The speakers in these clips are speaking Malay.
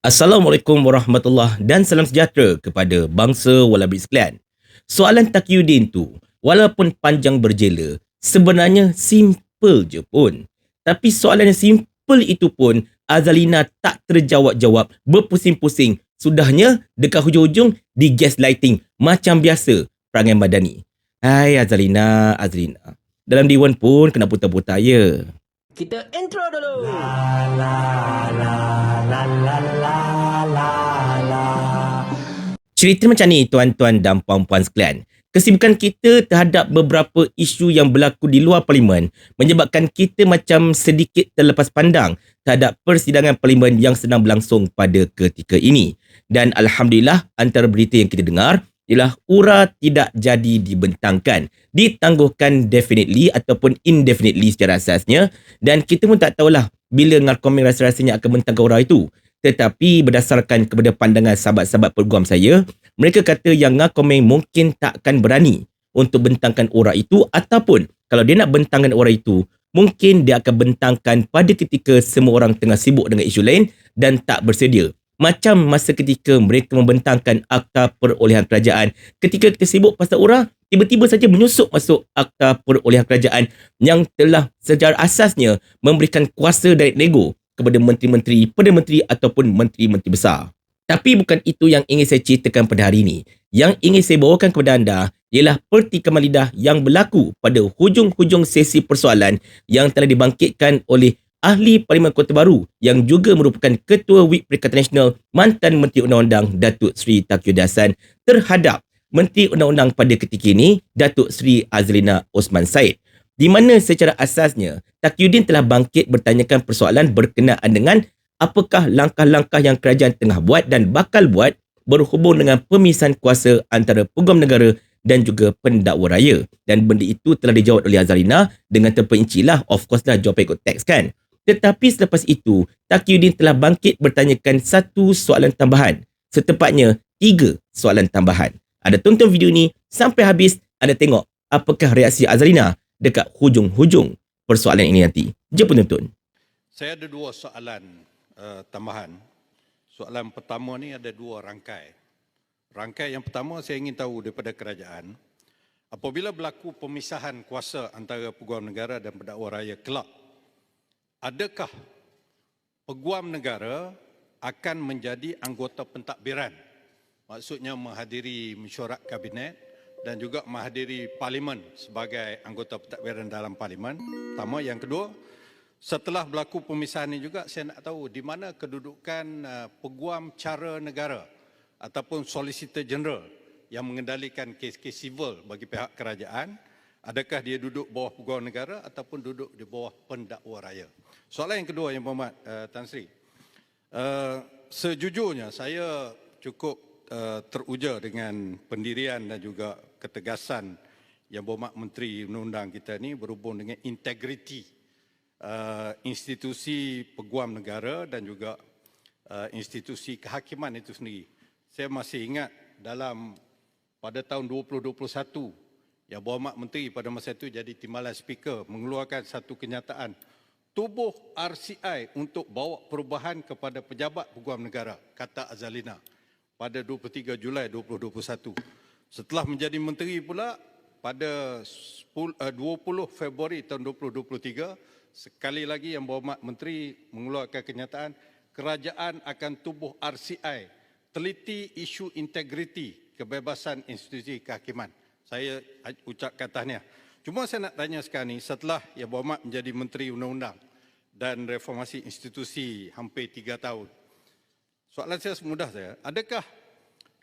Assalamualaikum warahmatullahi dan salam sejahtera kepada bangsa walabik sekalian. Soalan Taqiyuddin tu, walaupun panjang berjela, sebenarnya simple je pun. Tapi soalan yang simple itu pun Azalina tak terjawab-jawab, berpusing-pusing. Sudahnya dekat hujung-hujung di gaslighting macam biasa perangai madani. Hai Azalina, Azalina. Dalam diwan pun kena putar-putar ya. Kita intro dulu. Cerita macam ni tuan-tuan dan puan-puan sekalian. Kesibukan kita terhadap beberapa isu yang berlaku di luar parlimen menyebabkan kita macam sedikit terlepas pandang terhadap persidangan parlimen yang sedang berlangsung pada ketika ini. Dan Alhamdulillah antara berita yang kita dengar ialah URA tidak jadi dibentangkan. Ditangguhkan definitely ataupun indefinitely secara asasnya dan kita pun tak tahulah bila Ngarkomeng rasa-rasanya akan bentangkan URA itu. Tetapi berdasarkan kepada pandangan sahabat-sahabat peguam saya, mereka kata yang Ngakomeng mungkin tak akan berani untuk bentangkan orang itu ataupun kalau dia nak bentangkan orang itu, mungkin dia akan bentangkan pada ketika semua orang tengah sibuk dengan isu lain dan tak bersedia. Macam masa ketika mereka membentangkan akta perolehan kerajaan. Ketika kita sibuk pasal orang, tiba-tiba saja menyusup masuk akta perolehan kerajaan yang telah secara asasnya memberikan kuasa dari nego kepada menteri-menteri, Perdana Menteri ataupun menteri-menteri besar. Tapi bukan itu yang ingin saya ceritakan pada hari ini. Yang ingin saya bawakan kepada anda ialah pertikaman lidah yang berlaku pada hujung-hujung sesi persoalan yang telah dibangkitkan oleh ahli Parlimen Kota Baru yang juga merupakan Ketua WIP Perikatan Nasional mantan Menteri Undang-Undang Datuk Seri Taqiyuddin Hasan terhadap Menteri Undang-Undang pada ketika ini Datuk Seri Azlina Osman Said di mana secara asasnya Taqiyuddin telah bangkit bertanyakan persoalan berkenaan dengan apakah langkah-langkah yang kerajaan tengah buat dan bakal buat berhubung dengan pemisahan kuasa antara peguam negara dan juga pendakwa raya. Dan benda itu telah dijawab oleh Azarina dengan terperinci lah. Of course lah jawapan ikut teks kan. Tetapi selepas itu, Taqiyuddin telah bangkit bertanyakan satu soalan tambahan. Setepatnya, tiga soalan tambahan. Ada tonton video ni sampai habis anda tengok apakah reaksi Azarina dekat hujung-hujung persoalan ini nanti. Jom penonton. Saya ada dua soalan uh, tambahan. Soalan pertama ni ada dua rangkai. Rangkai yang pertama saya ingin tahu daripada kerajaan, apabila berlaku pemisahan kuasa antara peguam negara dan pendakwa raya kelak, adakah peguam negara akan menjadi anggota pentadbiran? Maksudnya menghadiri mesyuarat kabinet dan juga menghadiri parlimen sebagai anggota pentadbiran dalam parlimen. Pertama, yang kedua, setelah berlaku pemisahan ini juga saya nak tahu di mana kedudukan uh, peguam cara negara ataupun solicitor general yang mengendalikan kes-kes civil bagi pihak kerajaan adakah dia duduk bawah peguam negara ataupun duduk di bawah pendakwa raya. Soalan yang kedua yang Muhammad uh, Tan Sri. Uh, sejujurnya saya cukup uh, teruja dengan pendirian dan juga ketegasan yang berhormat Menteri Undang-Undang kita ni berhubung dengan integriti uh, institusi peguam negara dan juga uh, institusi kehakiman itu sendiri. Saya masih ingat dalam pada tahun 2021 yang berhormat Menteri pada masa itu jadi timbalan speaker mengeluarkan satu kenyataan tubuh RCI untuk bawa perubahan kepada pejabat peguam negara kata Azalina pada 23 Julai 2021 setelah menjadi menteri pula pada 20 eh, Februari tahun 2023 sekali lagi yang berhormat menteri mengeluarkan kenyataan kerajaan akan tubuh RCI teliti isu integriti kebebasan institusi kehakiman. Saya ucapkan tahniah. Cuma saya nak tanya sekarang ni setelah yang berhormat menjadi menteri undang-undang dan reformasi institusi hampir tiga tahun. Soalan saya semudah saya, adakah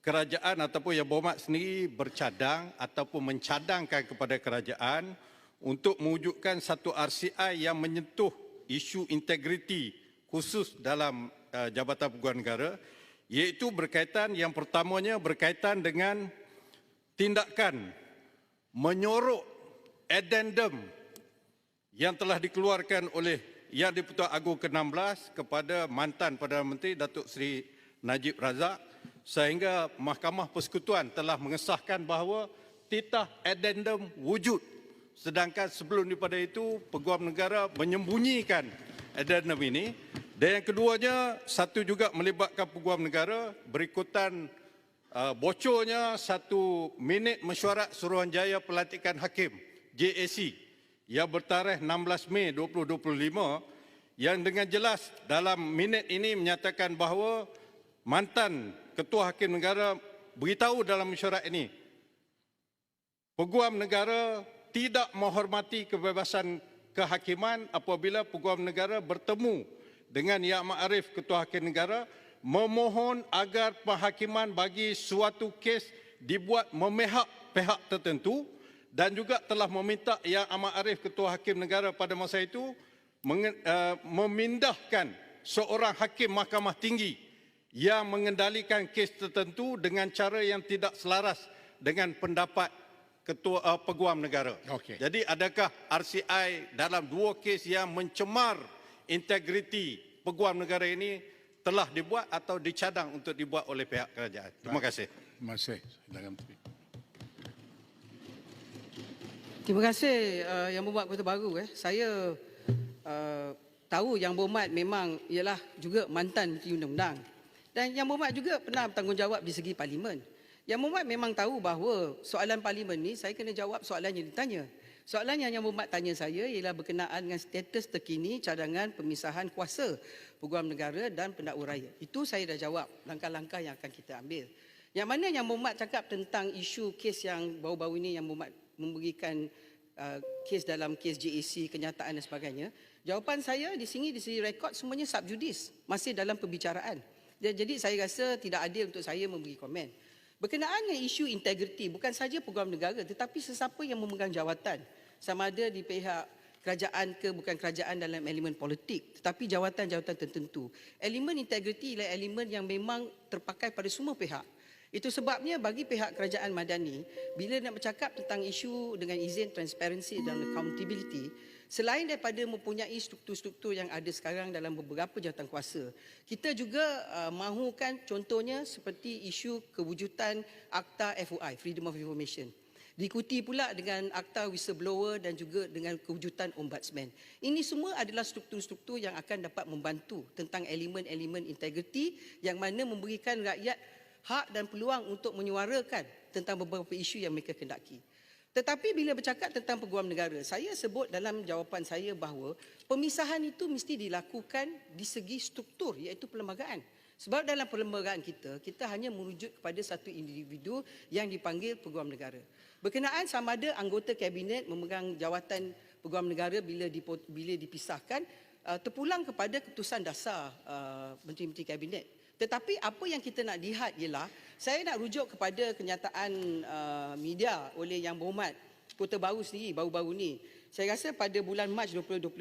kerajaan ataupun yang berhormat sendiri bercadang ataupun mencadangkan kepada kerajaan untuk mewujudkan satu RCI yang menyentuh isu integriti khusus dalam uh, Jabatan Peguam Negara iaitu berkaitan yang pertamanya berkaitan dengan tindakan menyorok addendum yang telah dikeluarkan oleh Yang Dipertua Agung ke-16 kepada mantan Perdana Menteri Datuk Seri Najib Razak sehingga Mahkamah Persekutuan telah mengesahkan bahawa titah addendum wujud. Sedangkan sebelum daripada itu Peguam Negara menyembunyikan addendum ini. Dan yang keduanya, satu juga melibatkan peguam negara berikutan uh, bocornya satu minit mesyuarat Suruhanjaya Pelantikan Hakim JAC yang bertarikh 16 Mei 2025 yang dengan jelas dalam minit ini menyatakan bahawa mantan Ketua Hakim Negara beritahu dalam mesyuarat ini Peguam negara tidak menghormati kebebasan kehakiman apabila peguam negara bertemu dengan Yang Ma'arif Ketua Hakim Negara memohon agar penghakiman bagi suatu kes dibuat memihak pihak tertentu dan juga telah meminta Yang Amat Arif Ketua Hakim Negara pada masa itu uh, memindahkan seorang hakim mahkamah tinggi yang mengendalikan kes tertentu dengan cara yang tidak selaras dengan pendapat ketua uh, peguam negara. Okey. Jadi adakah RCI dalam dua kes yang mencemar integriti peguam negara ini telah dibuat atau dicadang untuk dibuat oleh pihak kerajaan? Terima kasih. Terima kasih. Silakan. Terima kasih uh, Yang Berhormat Kota Baru. Eh. Saya uh, tahu Yang Berhormat memang ialah juga mantan Menteri Undang-Undang. Dan Yang Berhormat juga pernah bertanggungjawab di segi parlimen. Yang Berhormat memang tahu bahawa soalan parlimen ni saya kena jawab soalan yang ditanya. Soalan yang Yang Berhormat tanya saya ialah berkenaan dengan status terkini cadangan pemisahan kuasa peguam negara dan pendakwa raya. Itu saya dah jawab langkah-langkah yang akan kita ambil. Yang mana Yang Berhormat cakap tentang isu kes yang baru-baru ini Yang Berhormat memberikan uh, kes dalam kes JAC, kenyataan dan sebagainya. Jawapan saya di sini, di sini rekod semuanya subjudis, masih dalam pembicaraan. Dan jadi saya rasa tidak adil untuk saya memberi komen. Berkenaan dengan isu integriti, bukan saja peguam negara tetapi sesiapa yang memegang jawatan. Sama ada di pihak kerajaan ke bukan kerajaan dalam elemen politik tetapi jawatan-jawatan tertentu. Elemen integriti ialah elemen yang memang terpakai pada semua pihak. Itu sebabnya bagi pihak kerajaan madani, bila nak bercakap tentang isu dengan izin transparansi dan accountability, selain daripada mempunyai struktur-struktur yang ada sekarang dalam beberapa jawatan kuasa, kita juga uh, mahukan contohnya seperti isu kewujudan Akta FOI, Freedom of Information. Diikuti pula dengan akta whistleblower dan juga dengan kewujudan ombudsman. Ini semua adalah struktur-struktur yang akan dapat membantu tentang elemen-elemen integriti yang mana memberikan rakyat hak dan peluang untuk menyuarakan tentang beberapa isu yang mereka kendaki. Tetapi bila bercakap tentang peguam negara, saya sebut dalam jawapan saya bahawa pemisahan itu mesti dilakukan di segi struktur iaitu perlembagaan. Sebab dalam perlembagaan kita, kita hanya merujuk kepada satu individu yang dipanggil peguam negara. Berkenaan sama ada anggota kabinet memegang jawatan peguam negara bila bila dipisahkan uh, terpulang kepada keputusan dasar uh, menteri-menteri kabinet. Tetapi apa yang kita nak lihat ialah saya nak rujuk kepada kenyataan uh, media oleh Yang Berhormat Kota Baru sendiri baru-baru ni. Saya rasa pada bulan Mac 2025.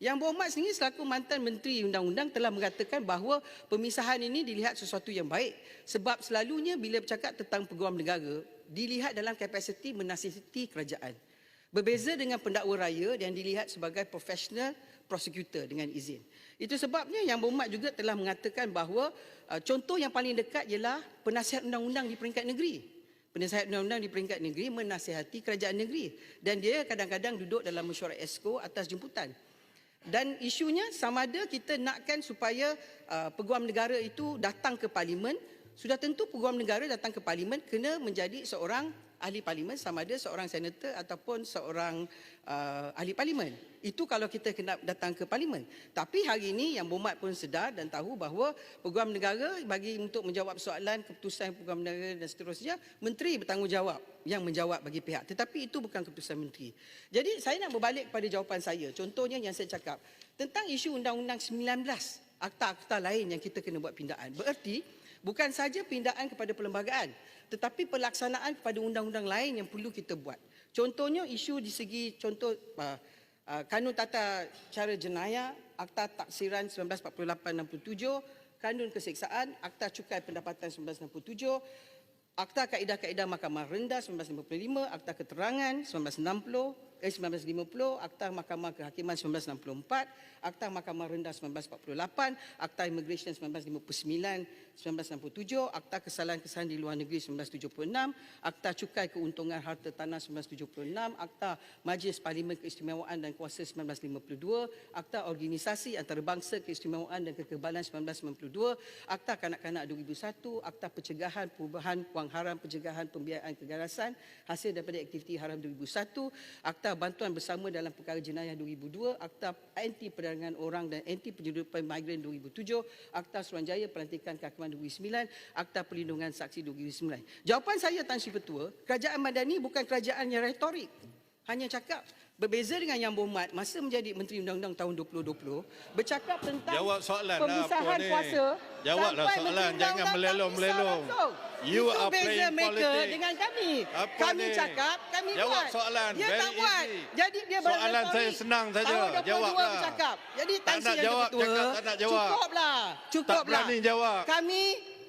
Yang Berhormat sendiri selaku mantan Menteri Undang-Undang telah mengatakan bahawa pemisahan ini dilihat sesuatu yang baik. Sebab selalunya bila bercakap tentang peguam negara, dilihat dalam kapasiti menasihati kerajaan. Berbeza dengan pendakwa raya yang dilihat sebagai profesional prosecutor dengan izin. Itu sebabnya yang berhormat juga telah mengatakan bahawa uh, contoh yang paling dekat ialah penasihat undang-undang di peringkat negeri. Penasihat undang-undang di peringkat negeri menasihati kerajaan negeri dan dia kadang-kadang duduk dalam mesyuarat esko atas jemputan. Dan isunya sama ada kita nakkan supaya uh, peguam negara itu datang ke parlimen, sudah tentu peguam negara datang ke parlimen kena menjadi seorang ahli parlimen sama ada seorang senator ataupun seorang uh, ahli parlimen. Itu kalau kita kena datang ke parlimen. Tapi hari ini yang Bomat pun sedar dan tahu bahawa peguam negara bagi untuk menjawab soalan keputusan peguam negara dan seterusnya, menteri bertanggungjawab yang menjawab bagi pihak. Tetapi itu bukan keputusan menteri. Jadi saya nak berbalik kepada jawapan saya. Contohnya yang saya cakap tentang isu undang-undang 19 akta-akta lain yang kita kena buat pindaan. Bererti bukan saja pindaan kepada perlembagaan tetapi pelaksanaan kepada undang-undang lain yang perlu kita buat. Contohnya isu di segi contoh uh, kanun tata cara jenayah, akta taksiran 1948-67, kanun keseksaan, akta cukai pendapatan 1967, akta kaedah-kaedah mahkamah rendah 1955, akta keterangan 1960, eh, 1950, Akta Mahkamah Kehakiman 1964, Akta Mahkamah Rendah 1948, Akta Immigration 1959, 1967, Akta Kesalahan-Kesalahan di Luar Negeri 1976, Akta Cukai Keuntungan Harta Tanah 1976, Akta Majlis Parlimen Keistimewaan dan Kuasa 1952, Akta Organisasi Antarabangsa Keistimewaan dan Kekebalan 1992, Akta Kanak-Kanak 2001, Akta Pencegahan Perubahan Wang Haram Pencegahan Pembiayaan Keganasan hasil daripada aktiviti haram 2001, Akta Bantuan Bersama dalam Perkara Jenayah 2002, Akta Anti Perdagangan Orang dan Anti Penyeludupan Migran 2007, Akta Suruhanjaya Pelantikan Kehakiman 2009, Akta Perlindungan Saksi 2009. Jawapan saya Tan Sri Ketua, Kerajaan Madani bukan kerajaan yang retorik. Hanya cakap Berbeza dengan Yang Berhormat masa menjadi Menteri Undang-Undang tahun 2020 bercakap tentang Jawab soalan lah pemisahan ni. kuasa Jawablah soalan, jangan melelong-melelong. tak You Itu are beza playing maker politics. dengan kami. Apa kami ni? cakap, kami Jawab buat. soalan, Dia very tak buat. easy. Jadi dia Soalan berretorik. saya senang saja. Tahun 22 Jawablah. bercakap. Jadi Tak nak jawab, Ketua, cakap tak nak jawab. Cukuplah. Cukuplah. berani jawab. Kami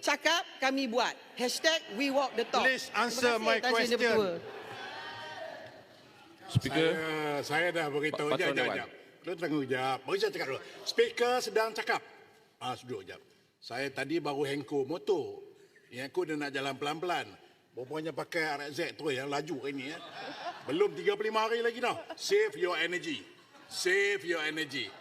cakap, kami buat. Hashtag we walk the talk. Please answer my question. Speaker. Saya, saya dah beritahu. Pak- Jap, jap, jap. Lu tengok jap. Bagi saya cakap dulu. Speaker sedang cakap. Ah, duduk jap. Saya tadi baru hengko motor. Yang aku dia nak jalan pelan-pelan. Rupanya pakai RX tu yang laju hari ni. Ya. Belum 35 hari lagi dah. Save your energy. Save your energy.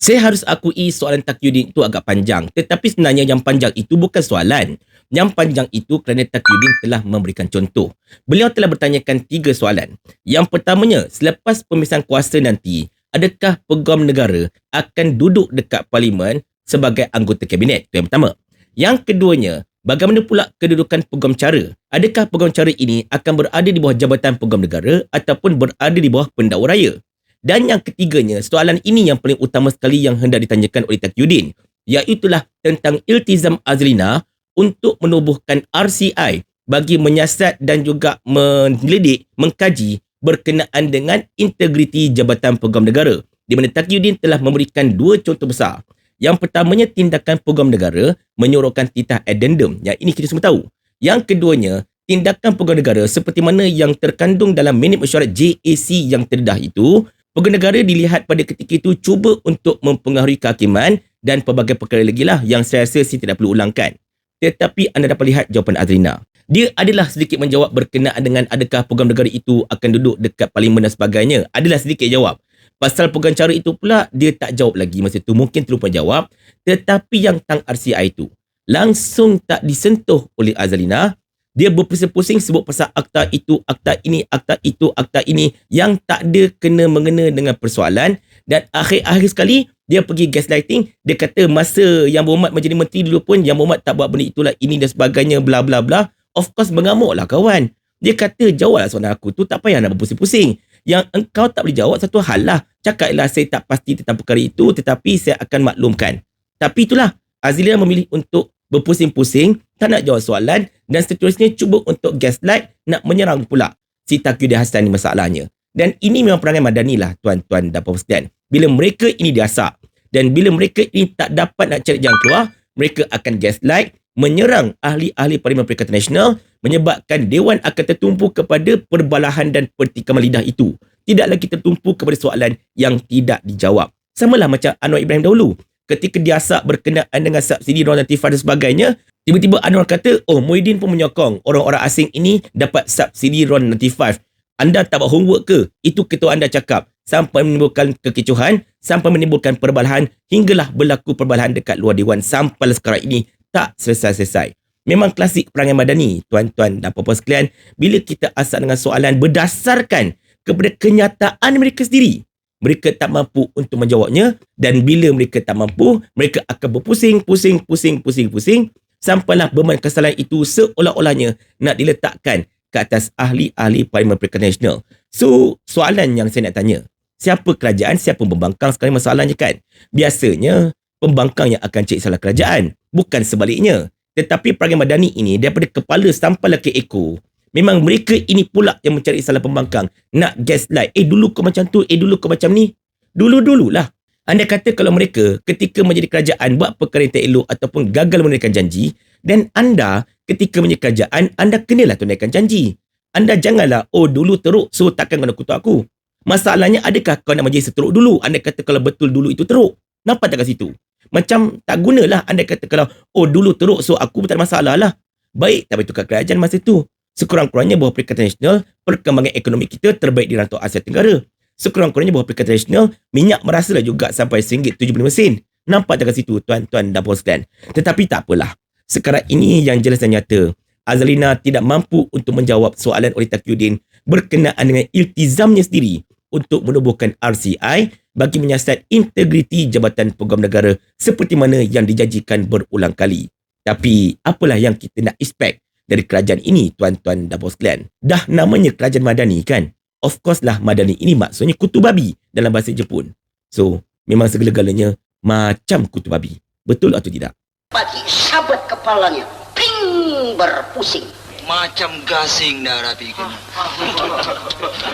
Saya harus akui soalan Takyudin itu agak panjang. Tetapi sebenarnya yang panjang itu bukan soalan. Yang panjang itu kerana Takyudin telah memberikan contoh. Beliau telah bertanyakan tiga soalan. Yang pertamanya, selepas pemisahan kuasa nanti, adakah peguam negara akan duduk dekat parlimen sebagai anggota kabinet? Itu yang pertama. Yang keduanya, bagaimana pula kedudukan peguam cara? Adakah peguam cara ini akan berada di bawah jabatan peguam negara ataupun berada di bawah pendakwa raya? Dan yang ketiganya, soalan ini yang paling utama sekali yang hendak ditanyakan oleh Takyudin, iaitulah tentang iltizam Azlina untuk menubuhkan RCI bagi menyiasat dan juga menyelidik, mengkaji berkenaan dengan integriti Jabatan Peguam Negara di mana Takyudin telah memberikan dua contoh besar. Yang pertamanya tindakan Peguam Negara menyuruhkan titah addendum. Yang ini kita semua tahu. Yang keduanya, tindakan Peguam Negara seperti mana yang terkandung dalam minit mesyuarat JAC yang terdedah itu Peguam negara dilihat pada ketika itu cuba untuk mempengaruhi kehakiman dan pelbagai perkara lagi lah yang saya rasa saya tidak perlu ulangkan. Tetapi anda dapat lihat jawapan Azrina. Dia adalah sedikit menjawab berkenaan dengan adakah peguam negara itu akan duduk dekat parlimen dan sebagainya. Adalah sedikit jawab. Pasal peguam cara itu pula dia tak jawab lagi masa itu. Mungkin terlupa jawab. Tetapi yang tang RCI itu langsung tak disentuh oleh Azalina dia berpusing-pusing sebut pasal akta itu, akta ini, akta itu, akta ini yang tak ada kena mengena dengan persoalan dan akhir-akhir sekali dia pergi gaslighting dia kata masa yang berhormat menjadi menteri dulu pun yang berhormat tak buat benda itulah ini dan sebagainya bla bla bla. Of course mengamuk lah kawan. Dia kata jawablah soalan aku. Tu tak payah nak berpusing-pusing. Yang engkau tak boleh jawab satu hal lah. Cakaplah saya tak pasti tentang perkara itu tetapi saya akan maklumkan. Tapi itulah Azilina memilih untuk berpusing-pusing, tak nak jawab soalan dan seterusnya cuba untuk gaslight, nak menyerang pula si Takyudin Hassan ni masalahnya. Dan ini memang perangai madani lah tuan-tuan dan puan sekalian. Bila mereka ini diasak dan bila mereka ini tak dapat nak cari jalan keluar, mereka akan gaslight, menyerang ahli-ahli Parlimen Perikatan Nasional menyebabkan Dewan akan tertumpu kepada perbalahan dan pertikaman lidah itu. Tidak lagi tertumpu kepada soalan yang tidak dijawab. Samalah macam Anwar Ibrahim dahulu ketika diasak berkenaan dengan subsidi RON 95 dan sebagainya, tiba-tiba Anwar kata, oh Muhyiddin pun menyokong orang-orang asing ini dapat subsidi RON 95. Anda tak buat homework ke? Itu ketua anda cakap. Sampai menimbulkan kekecohan, sampai menimbulkan perbalahan, hinggalah berlaku perbalahan dekat luar Dewan sampai sekarang ini tak selesai-selesai. Memang klasik perangai madani, tuan-tuan dan puan-puan sekalian, bila kita asal dengan soalan berdasarkan kepada kenyataan mereka sendiri mereka tak mampu untuk menjawabnya dan bila mereka tak mampu mereka akan berpusing pusing pusing pusing pusing sampailah beban kesalahan itu seolah-olahnya nak diletakkan ke atas ahli-ahli Parlimen Perikatan Nasional. So, soalan yang saya nak tanya, siapa kerajaan, siapa pembangkang sekali masalahnya kan? Biasanya, pembangkang yang akan cari salah kerajaan, bukan sebaliknya. Tetapi perangai madani ini daripada kepala sampailah ke ekor, Memang mereka ini pula yang mencari salah pembangkang. Nak gaslight. Eh dulu kau macam tu. Eh dulu kau macam ni. Dulu-dululah. Anda kata kalau mereka ketika menjadi kerajaan buat perkara yang tak elok ataupun gagal menunaikan janji dan anda ketika menjadi kerajaan anda kenalah tunaikan janji. Anda janganlah oh dulu teruk so takkan kena kutuk aku. Masalahnya adakah kau nak menjadi seteruk dulu? Anda kata kalau betul dulu itu teruk. Nampak tak kat situ? Macam tak gunalah anda kata kalau oh dulu teruk so aku pun tak ada masalah lah. Baik tak tukar kerajaan masa tu. Sekurang-kurangnya bahawa Perikatan Nasional perkembangan ekonomi kita terbaik di rantau Asia Tenggara. Sekurang-kurangnya bahawa Perikatan Nasional minyak merasalah juga sampai RM1.75 sen. Nampak tak kat situ tuan-tuan dan puan. Tetapi tak apalah. Sekarang ini yang jelas dan nyata. Azalina tidak mampu untuk menjawab soalan oleh Taqiyuddin berkenaan dengan iltizamnya sendiri untuk menubuhkan RCI bagi menyiasat integriti Jabatan Peguam Negara seperti mana yang dijanjikan berulang kali. Tapi apalah yang kita nak expect dari kerajaan ini tuan-tuan dan bos sekalian. Dah namanya kerajaan madani kan? Of course lah madani ini maksudnya kutu babi dalam bahasa Jepun. So, memang segala-galanya macam kutu babi. Betul atau tidak? bagi sabet kepalanya ping berpusing Macam gasing dah rapi kena.